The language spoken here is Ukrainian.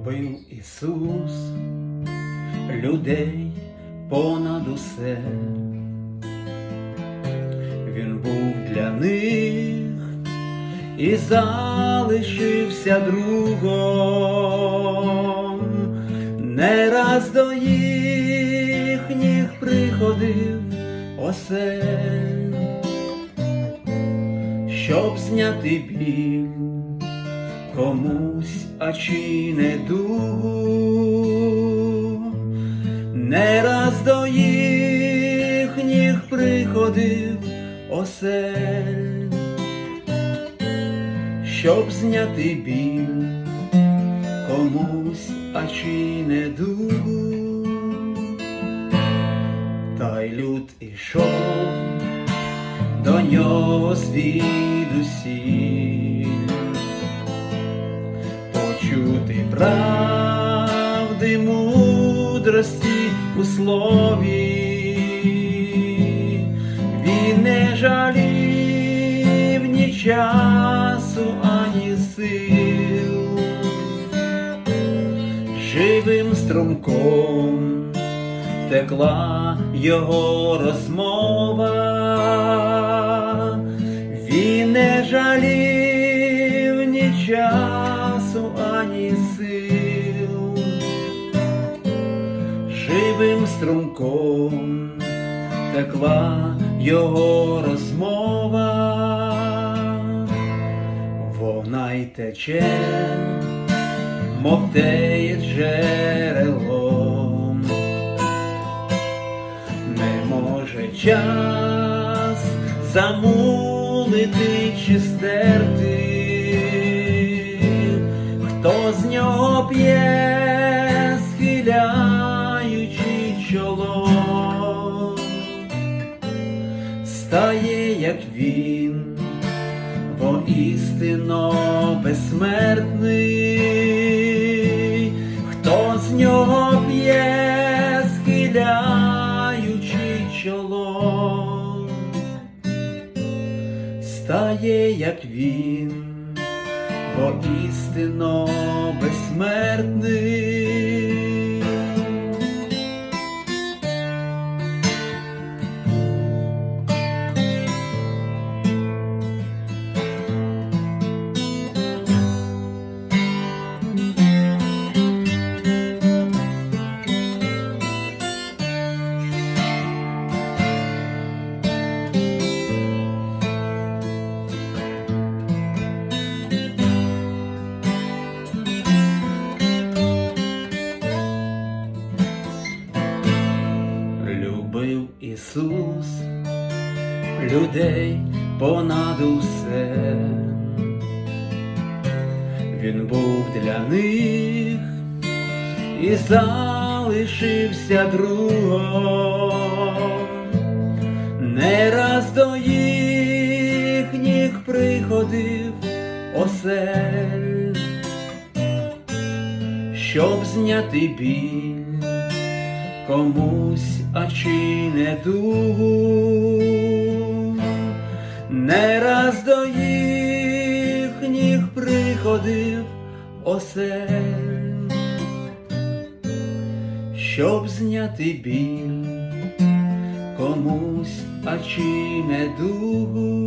любив Ісус людей понад усе. Він був для них і залишився другом, не раз до їхніх приходив осель, щоб зняти біль комусь, а чи не дугу, не раз до їхніх приходив осель, щоб зняти біль. Комусь, а чи не дугу, та й люд ішов до нього звідусіль правди мудрості у слові, він не жалів ні часу, ані сил, живим струмком текла його розмова, він не жалів ні часу, текла його розмова, вона й тече, мов теє джерелом не може час замулити чи стерти, хто з нього п'є, як він, воістину безсмертний, хто з нього п'є, схиляючи чоло, стає, як він, воістину безсмертний. Ісус людей понад усе. Він був для них і залишився другом. Не раз до їхніх приходив осель, щоб зняти біль комусь, а чи не дугу, не раз до їхніх приходив осель, щоб зняти біль комусь, а чи не дугу.